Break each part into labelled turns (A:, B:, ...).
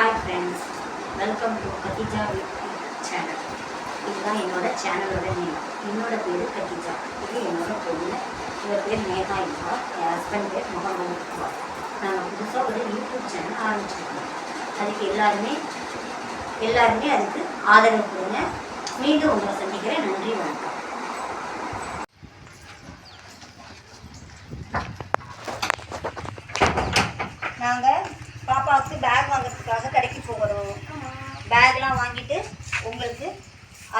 A: Hi friends welcome to Khadija channel இதுதான் என்னோட சேனலோட நேம் என்னோட பேர் கத்திஜா இது என்னோட பொண்ணு. இவர் பேர் மேகா இவா. என் ஹஸ்பண்ட் பேர் முகமது இவா. நாங்கள் புதுசாக ஒரு யூடியூப் சேனல் ஆரம்பிச்சிருக்கோம். அதுக்கு எல்லாருமே எல்லாருமே அதுக்கு ஆதரவு கொடுங்க. மீண்டும் உங்களை சந்திக்கிறேன். நன்றி வணக்கம் நாங்கள் பாப்பாவுக்கு பேக் வாங்குறதுக்காக கடைக்கு போகிறோம் பேக்லாம் வாங்கிட்டு உங்களுக்கு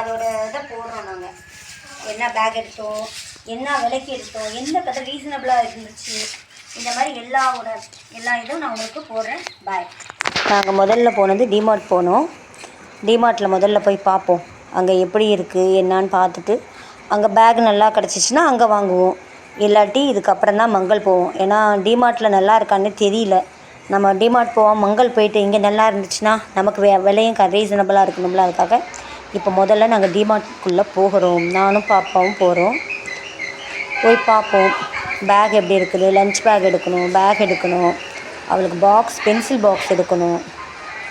A: அதோட இதை போடுறோம் நாங்கள் என்ன பேக் எடுத்தோம் என்ன விலைக்கு எடுத்தோம் எந்த கதை ரீசனபிளாக இருந்துச்சு இந்த மாதிரி எல்லாவோட எல்லா இதுவும் நான் உங்களுக்கு போடுறேன். பாய் நாங்கள் முதல்ல போனது டிமார்ட் போனோம். டிமார்ட்டில் முதல்ல போய் பார்ப்போம். அங்கே எப்படி இருக்குது என்னான்னு பார்த்துட்டு அங்கே பேக் நல்லா கிடச்சிச்சின்னா அங்கே வாங்குவோம். இல்லாட்டி இதுக்கப்புறம் தான் மங்கள் போவோம். ஏன்னா டிமார்ட்டில் நல்லா இருக்கான்னு தெரியல. நம்ம டிமார்ட் போவோம் மங்கள் போயிட்டு இங்கே நல்லா இருந்துச்சுன்னா நமக்கு வே விலையும் க ரீசனபிளாக இருக்கணும்ல அதுக்காக. இப்போ முதல்ல நாங்கள் டிமார்ட்குள்ளே போகிறோம். நானும் பாப்பாவும் போகிறோம். போய் பார்ப்போம். பேக் எப்படி இருக்குது? லஞ்ச் பேக் எடுக்கணும். பேக் எடுக்கணும். அவளுக்கு பாக்ஸ் பென்சில் பாக்ஸ் எடுக்கணும்.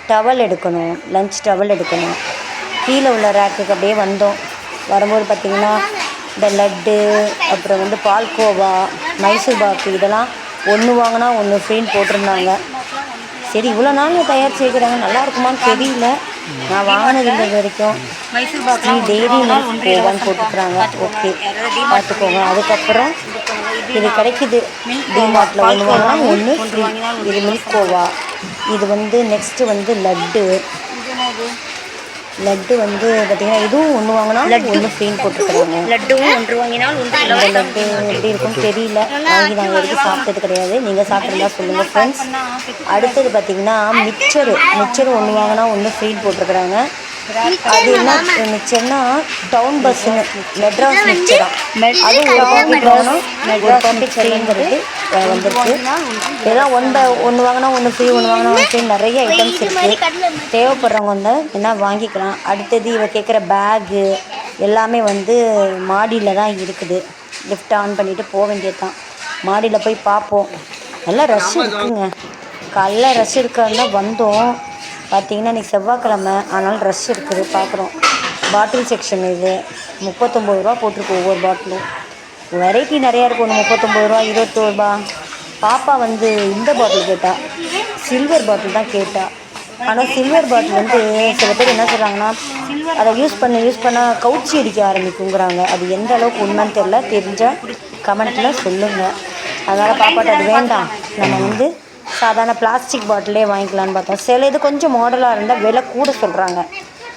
A: டவல் எடுக்கணும். லஞ்ச் டவல் எடுக்கணும். கீழே உள்ள ரேக்குக்கு அப்படியே வந்தோம். வரும்போது பார்த்திங்கன்னா இந்த லட்டு அப்புறம் வந்து பால்கோவா மைசூர் பாக்கு இதெல்லாம் ஒன்று வாங்கினா ஒன்று ஃப்ரீன்னு போட்டிருந்தாங்க. சரி இவ்வளோ நாள் தயார் செய்கிறாங்க. நல்லா இருக்குமான்னு தெரியல. நான் வாங்கினது வரைக்கும் ஸ்ரீ டெய்ரி மில்க் போட்டுக்கிறாங்க. ஓகே. பார்த்துக்கோங்க. அதுக்கப்புறம் இது கிடைக்குது. டிமார்ட்டில் ஒன்று வாங்கினா ஒன்று ஃப்ரீ இது மில்க் கோவா. இது வந்து நெக்ஸ்ட்டு வந்து லட்டு. லட்டு வந்து பார்த்தீங்கன்னா இதுவும் ஒன்று வாங்கினா ஒன்று ஃப்ரீன்னு போட்டுக்கிறாங்க
B: லட்டுவும் ஒன்று வாங்கினால் ஒன்று
A: லட்டு எப்படி இருக்கும்னு தெரியல. வாங்கி நாங்கள் வரைக்கும் சாப்பிட்டது கிடையாது. நீங்கள் சாப்பிட்றதா சொல்லுங்கள் ஃப்ரெண்ட்ஸ் அடுத்தது பார்த்தீங்கன்னா மிக்சரு மிக்சர் ஒன்று வாங்கினா ஒன்று ஃப்ரீன்னு போட்டிருக்கிறாங்க. அது என்ன மிக்சர்னா டவுன் பஸ்ஸுன்னு மெட்ராஸ் மிக்சரா அது ஒரு பாக்கெட் வாங்கினா ஒரு பாக்கெட் ஃப்ரீங்கிறது வந்துருக்கு இதெல்லாம் ஒன் பை ஒன்று வாங்கினா ஒன்று ஃப்ரீ ஒன்று வாங்கினா ஒன்று ஃப்ரீ நிறைய ஐட்டம்ஸ் இருக்குது தேவைப்படுறவங்க வந்து என்ன வாங்கிக்கலாம். அடுத்தது இவ கேட்குற பேகு எல்லாமே வந்து மாடியில் தான் இருக்குது. லிஃப்ட் ஆன் பண்ணிவிட்டு போக வேண்டியது தான் மாடியில் போய் பார்ப்போம். நல்லா ரஷ் இருக்குங்க. காலைல ரஷ் இருக்கிறதா வந்தோம். பார்த்தீங்கன்னா இன்றைக்கி செவ்வாய்க்கிழமை. அதனால் ரஷ் இருக்குது. பார்க்குறோம் பாட்டில் செக்ஷன் இது. முப்பத்தொம்பது ரூபா போட்டிருக்கு ஒவ்வொரு பாட்டிலும் வெரைட்டி நிறையா இருக்கும் ஒன்று முப்பத்தொம்பது ரூபா இருபத்தோரு ரூபா. பாப்பா வந்து இந்த பாட்டில் கேட்டால் சில்வர் பாட்டில் தான் கேட்டால் ஆனால் சில்வர் பாட்டில் வந்து சில பேர் என்ன சொல்கிறாங்கன்னா அதை யூஸ் பண்ண யூஸ் பண்ணால் கவுச்சி அடிக்க ஆரம்பிக்குங்கிறாங்க. அது எந்த அளவுக்கு உண்மைன்னு தெரில தெரிஞ்சால் கமெண்ட்டில் சொல்லுங்கள் அதனால் பாப்பாட்ட அது வேண்டாம். நம்ம வந்து சாதாரண பிளாஸ்டிக் பாட்டிலே வாங்கிக்கலான்னு பார்த்தோம். சில இது கொஞ்சம் மாடலாக இருந்தால் விலை கூட சொல்கிறாங்க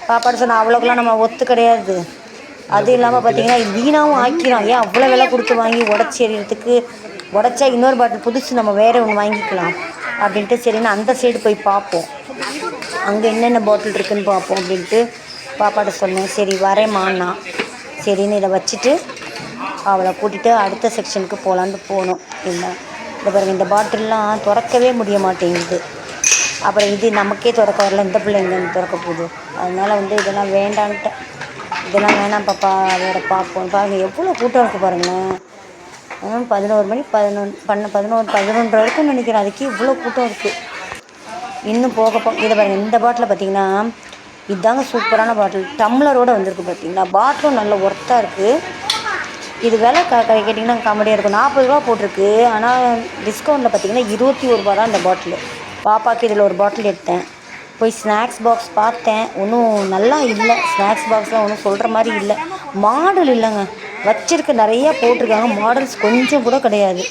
A: பாப்பாடு சொன்னால் அவ்வளோக்கெல்லாம் நம்ம ஒத்து கிடையாது. அது இல்லாமல் பார்த்தீங்கன்னா வீணாகவும் ஆக்கிடும் ஏன் அவ்வளோ விலை கொடுத்து வாங்கி உடச்சி எறியறதுக்கு? உடச்சா இன்னொரு பாட்டில் புதுசு நம்ம வேறு ஒன்று வாங்கிக்கலாம் அப்படின்ட்டு சரின்னு அந்த சைடு போய் பார்ப்போம். அங்கே என்னென்ன பாட்டில் இருக்குன்னு பார்ப்போம் அப்படின்ட்டு பாப்பாட்ட சொன்னேன். சரி வரேம்மாண்ணா சரின்னு இதை வச்சுட்டு அவளை கூட்டிகிட்டு அடுத்த செக்ஷனுக்கு போகலான்ட்டு போனோம். இல்லை இந்த பாருங்கள் இந்த பாட்டில்லாம் திறக்கவே முடிய மாட்டேங்குது. அப்புறம் இது நமக்கே திறக்க வரல இந்த பிள்ளைங்க திறக்க போகுது? அதனால் வந்து இதெல்லாம் வேண்டான்ட்டேன் இதெல்லாம் வேணாம் பாப்பா வேறு பார்ப்போம் பாருங்கள் எவ்வளோ கூட்டம் இருக்குது பாருங்களேன். பதினோரு மணி பதினொன்று பண்ண பதினோரு பதினொன்று வரைக்கும் நினைக்கிறேன். அதுக்கே இவ்வளோ கூட்டம் இருக்குது இன்னும் போக போக இதை பாருங்கள் இந்த பாட்டில் பார்த்தீங்கன்னா இதாங்க சூப்பரான பாட்டில். டம்ளரோட வந்திருக்கு பார்த்தீங்களா பாட்டிலும் நல்ல ஒர்த்தாக இருக்குது இது விலை க கேட்டிங்கன்னா காமெடியாக இருக்கும். நாற்பது ரூபா போட்டிருக்கு. ஆனால் டிஸ்கவுண்ட்டில் பார்த்தீங்கன்னா இருபத்தி ஒரு ரூபா தான் இந்த பாட்டில் பாப்பாக்கு இதில் ஒரு பாட்டில் எடுத்தேன். போய் ஸ்நாக்ஸ் பாக்ஸ் பார்த்தேன். ஒன்றும் நல்லா இல்லை. ஸ்நாக்ஸ் பாக்ஸ்லாம் ஒன்றும் சொல்கிற மாதிரி இல்லை. மாடல் இல்லைங்க. வச்சிருக்க நிறையா போட்டிருக்காங்க. மாடல்ஸ் கொஞ்சம் கூட கிடையாது.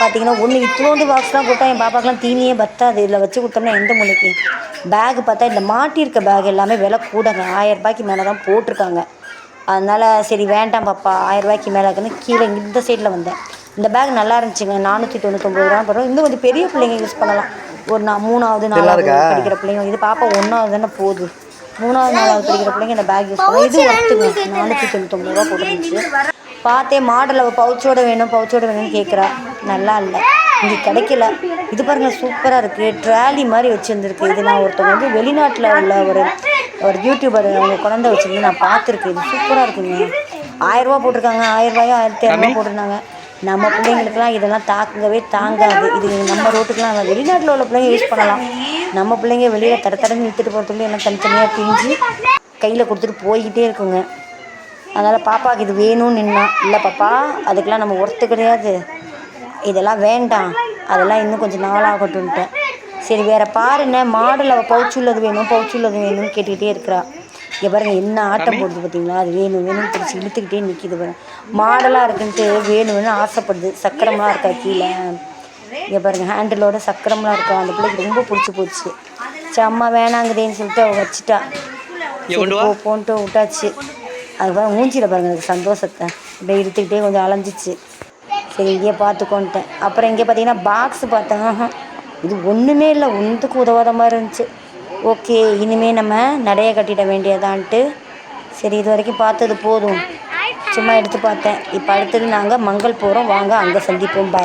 A: பார்த்தீங்கன்னா ஒன்று இத்தோண்டு பாக்ஸ்லாம் கொடுத்தா என் பாப்பாக்கெலாம் தீனியே பத்தாது. இதில் வச்சு கொடுத்தோம்னா எந்த மொழிக்கு பேக் பார்த்தா இந்த மாட்டியிருக்க பேக் எல்லாமே விலை கூடங்க. ஆயிரம் ரூபாய்க்கு மேலே தான் போட்டிருக்காங்க. அதனால் சரி வேண்டாம் பாப்பா ஆயிரம் ரூபாய்க்கு மேலே இருக்குன்னு கீழே இந்த சைடில் வந்தேன். இந்த பேக் நல்லா இருந்துச்சுங்க நானூற்றி தொண்ணூத்தொம்பது ரூபா பரவாயில்ல இன்னும் கொஞ்சம் பெரிய பிள்ளைங்க யூஸ் பண்ணலாம். ஒரு நான் மூணாவது நாலாவது படிக்கிற பிள்ளைங்க இது பாப்பா ஒன்றாவது தானே போகுது. மூணாவது நாலாவது படிக்கிற பிள்ளைங்க இந்த பேக் யூஸ் பண்ணலாம். இது ஒர்த்துங்க நானூற்றி தொண்ணூத்தொம்பது ரூபா போட்டுருந்துச்சு. பார்த்தேன் மாடல் அவள் பவுச்சோட வேணும் பவுச்சோட வேணும்னு கேட்குறா நல்லா இல்லை. இங்கே கிடைக்கல. இது பாருங்க சூப்பராக இருக்குது ட்ராலி மாதிரி வச்சுருந்துருக்கு. இது நான் ஒருத்தவங்க வந்து வெளிநாட்டில் உள்ள ஒரு ஒரு யூடியூபர் அவங்க குழந்தை வச்சுருந்து நான் பார்த்துருக்கேன். இது சூப்பராக இருக்குங்க. ஆயிரரூபா போட்டிருக்காங்க. ஆயிரரூபாயோ ஆயிரத்தி இரநூறுவா போட்டிருந்தாங்க. நம்ம பிள்ளைங்களுக்குலாம் இதெல்லாம் தாங்கவே தாங்காது. இது நம்ம ரோட்டுக்கெலாம் வெளிநாட்டில் உள்ள பிள்ளைங்க யூஸ் பண்ணலாம். நம்ம பிள்ளைங்க வெளியில் தட தடன்னு இழுத்துட்டு போகிறதுக்குள்ளே எல்லாம் தனித்தனியாக பிரிஞ்சு கையில் கொடுத்துட்டு போய்கிட்டே இருக்குங்க. அதனால் பாப்பாவுக்கு இது வேணும்னு நின்னா இல்லை பாப்பா அதுக்கெலாம் நம்ம ஒர்த்து கிடையாது. இதெல்லாம் வேண்டாம். அதெல்லாம் இன்னும் கொஞ்சம் நாளாகட்டும்ன்ட்டேன் சரி வேறு பாருண்ணே மாடல் அவள் பவுச்சு உள்ளது வேணும் பவுச்சு உள்ளது வேணும்னு கேட்டுக்கிட்டே இருக்கிறா. இங்கே பாருங்க என்ன ஆட்டம் போடுது பார்த்தீங்களா அது வேணும் வேணும்னு பிடிச்சி இழுத்துக்கிட்டே நிற்கிது பாருங்க. மாடலாக இருக்குன்ட்டு வேணும் வேணும் ஆசைப்படுது. சக்கரம்லாம் இருக்கா கீழே? இங்கே பாருங்க ஹேண்டிலோட சக்கரம்லாம் இருக்கா அந்த பிள்ளைக்கு ரொம்ப பிடிச்சி போச்சு. சரி அம்மா வேணாங்குதேன்னு சொல்லிட்டு அவள் வச்சுட்டா. போ போன்ட்டு விட்டாச்சு. அது பாருங்க மூஞ்சியில் பாருங்க எனக்கு சந்தோஷத்தை. அப்படியே இழுத்துக்கிட்டே கொஞ்சம் அலைஞ்சிச்சு. சரி இங்கேயே பார்த்துக்கோன்ட்டேன் அப்புறம் இங்கே பார்த்தீங்கன்னா பாக்ஸ் பார்த்தேன். இது ஒன்றுமே இல்லை ஒன்றுக்கு உதவாத மாதிரி இருந்துச்சு. ஓகே இனிமேல் நம்ம நடைய கட்டிட வேண்டியதான்ட்டு. சரி இது வரைக்கும் பார்த்தது போதும். சும்மா எடுத்து பார்த்தேன். இப்போ அடுத்தது நாங்கள் மங்கள் போகிறோம் வாங்க அங்கே சந்திப்போம். பாய்